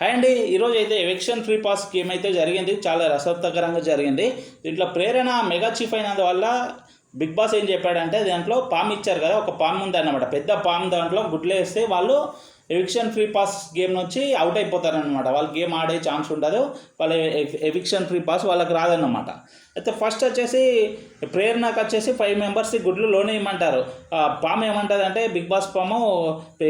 Hi అండి ఈరోజు అయితే ఎలక్షన్ ఫ్రీ పాస్ గేమ్ అయితే జరిగింది. చాలా రసవత్తకరంగా జరిగింది. దీంట్లో ప్రేరణ మెగా చీఫ్ అయినందువల్ల బిగ్ బాస్ ఏం చెప్పాడంటే దాంట్లో పాము ఇచ్చారు కదా ఒక పాము ఉంది పెద్ద పాము దాంట్లో గుడ్లు వేస్తే వాళ్ళు ఎవిక్షన్ ఫ్రీ పాస్ గేమ్ నుంచి అవుట్ అయిపోతారనమాట వాళ్ళు గేమ్ ఆడే ఛాన్స్ ఉండదు. వాళ్ళ ఎవిక్షన్ ఫ్రీ పాస్ వాళ్ళకి రాదన్నమాట. అయితే ఫస్ట్ వచ్చేసి ప్రేరణకు వచ్చేసి ఫైవ్ మెంబర్స్ గుడ్లు లోనే ఇవ్వమంటారు పాము ఏమంటుంది అంటే బిగ్ బాస్ పాము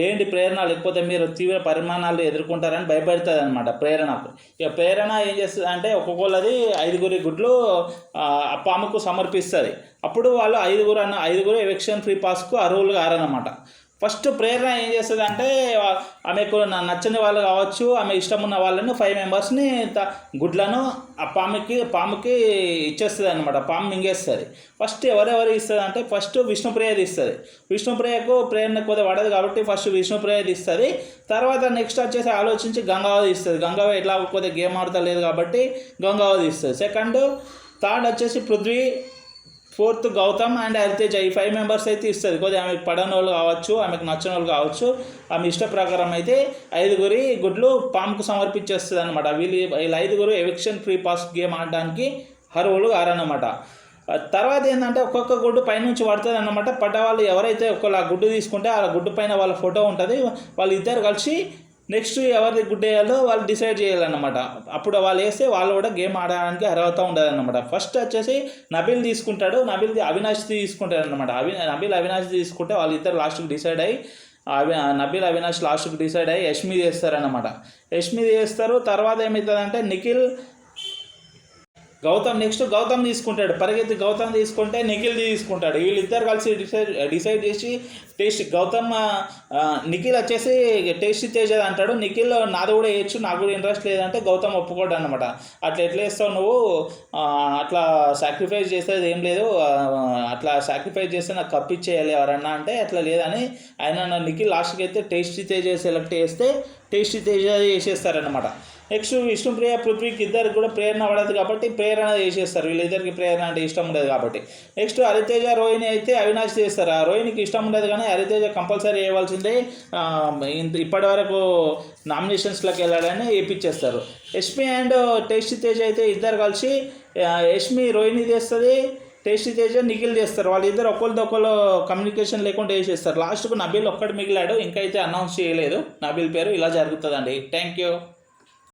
ఏంటి ప్రేరణ? లేకపోతే మీరు తీవ్ర పరిమాణాలు ఎదుర్కొంటారని భయపెడుతుంది అనమాట ప్రేరణకు. ఇక ప్రేరణ ఏం చేస్తుంది అంటే ఒక్కొక్కళ్ళది ఐదుగురి గుడ్లు ఆ ఆ పాముకు సమర్పిస్తుంది. అప్పుడు వాళ్ళు ఐదుగురు అన్న ఐదుగురు ఎవిక్షన్ ఫ్రీ పాస్కు అర్హులు కారనమాట ఫస్ట్ ప్రేరణ ఏం చేస్తుంది అంటే ఆమెకు నచ్చని వాళ్ళు కావచ్చు ఆమె ఇష్టం ఉన్న వాళ్ళని ఫైవ్ మెంబర్స్ని త- గుడ్లను ఆ పాముకి పాముకి ఇచ్చేస్తుంది అనమాట పాము మింగేస్తుంది. ఫస్ట్ ఎవరెవరు ఇస్తుంది అంటే ఫస్ట్ విష్ణుప్రియది ఇస్తుంది విష్ణుప్రియకు ప్రేరణ కొద్దిగా పడదు కాబట్టి ఫస్ట్ విష్ణుప్రియది ఇస్తుంది తర్వాత నెక్స్ట్ వచ్చేసి ఆలోచించి గంగావతి ఇస్తుంది గంగావ ఎట్లా కొద్దిగా గేమ్ ఆడతలేదు కాబట్టి గంగావతి ఇస్తుంది సెకండ్ థర్డ్ వచ్చేసి పృథ్వీ ఫోర్త్ గౌతమ్ అండ్ హరితేజ ఈ ఫైవ్ మెంబర్స్ అయితే ఇస్తుంది. కొద్దిగా ఆమెకు పడని వాళ్ళు కావచ్చు ఆమెకు నచ్చని వాళ్ళు కావచ్చు ఆమె ఇష్ట ప్రకారం అయితే ఐదుగురి గుడ్లు పాముకు సమర్పించేస్తుంది అనమాట వీళ్ళు వీళ్ళు ఐదుగురు ఎవిక్షన్ ఫ్రీ పాస్ గేమ్ ఆడడానికి అర్హులు కారనమాట తర్వాత ఏంటంటే ఒక్కొక్క గుడ్డు పైనుంచి పడుతుంది అన్నమాట పడ్డ వాళ్ళు ఎవరైతే ఒకళ్ళు ఆ గుడ్డు తీసుకుంటే ఆ గుడ్డు పైన వాళ్ళ ఫోటో ఉంటుంది. వాళ్ళు ఇద్దరు కలిసి నెక్స్ట్ ఎవరిది గుడ్ వేయాలో వాళ్ళు డిసైడ్ చేయాలన్నమాట. అప్పుడు వాళ్ళు వేస్తే వాళ్ళు కూడా గేమ్ ఆడడానికి అర్హత ఉండదు అనమాట ఫస్ట్ వచ్చేసి నబిల్ తీసుకుంటాడు. నబిల్ అవినాష్ తీసుకుంటాడు అనమాట అవి నబిల్ అవినాష్ తీసుకుంటే వాళ్ళిద్దరు లాస్ట్కి డిసైడ్ అయ్యి అవి నబిల్ అవినాష్ లాస్ట్కి డిసైడ్ అయ్యి యష్మి చేస్తారనమాట యష్మి చేస్తారు. తర్వాత ఏమవుతుందంటే నిఖిల్ గౌతమ్ నెక్స్ట్ గౌతమ్ తీసుకుంటాడు. పరిగెత్తి గౌతమ్ తీసుకుంటే నిఖిల్ తీసుకుంటాడు. వీళ్ళిద్దరు కలిసి డిసైడ్ డిసైడ్ చేసి టేస్ట్ గౌతమ్ నిఖిల్ వచ్చేసి టేస్ట్ తేజ్ అంటాడు. నిఖిల్ నాది కూడా వేయచ్చు నాకు కూడా ఇంట్రెస్ట్ లేదంటే గౌతమ్ ఒప్పుకోడు అనమాట అట్లా ఎట్లా వేస్తావు నువ్వు? అట్లా సాక్రిఫైస్ చేసేది ఏం లేదు. అట్లా సాక్రిఫైస్ చేస్తే నాకు కప్పిచ్చేయాలి ఎవరన్నా అంటే అట్లా లేదని ఆయన నిఖిల్ లాస్ట్కి అయితే టేస్ట్ తేజ్ సెలెక్ట్ చేస్తే టేస్ట్ తేజ్ చేసేస్తారనమాట నెక్స్ట్ విష్ణుప్రియ పృథ్వీకి ఇద్దరికి కూడా ప్రేరణ పడదు కాబట్టి ప్రేరణ చేసేస్తారు. వీళ్ళిద్దరికి ప్రేరణ అంటే ఇష్టం ఉండదు కాబట్టి. నెక్స్ట్ హరితేజ రోహిణి అయితే అవినాష్ చేస్తారు. ఆ రోహిణికి ఇష్టం ఉండదు కానీ హరితేజ కంపల్సరీ వేయవలసిందే ఇప్పటి వరకు నామినేషన్స్లోకి వెళ్ళాలని వేయించేస్తారు యష్మి అండ్ టేస్టీ తేజ్ అయితే ఇద్దరు కలిసి యష్మి రోహిణి చేస్తుంది టేస్టీ తేజ నిఖిల్ చేస్తారు. వాళ్ళిద్దరు ఒకరితో ఒకళ్ళు కమ్యూనికేషన్ లేకుండా వేసేస్తారు లాస్ట్కు నబీల్ ఒక్కడు మిగిలాడు ఇంకా అయితే అనౌన్స్ చేయలేదు. నబీల్ పేరు ఇలా జరుగుతుందండి. Thank you.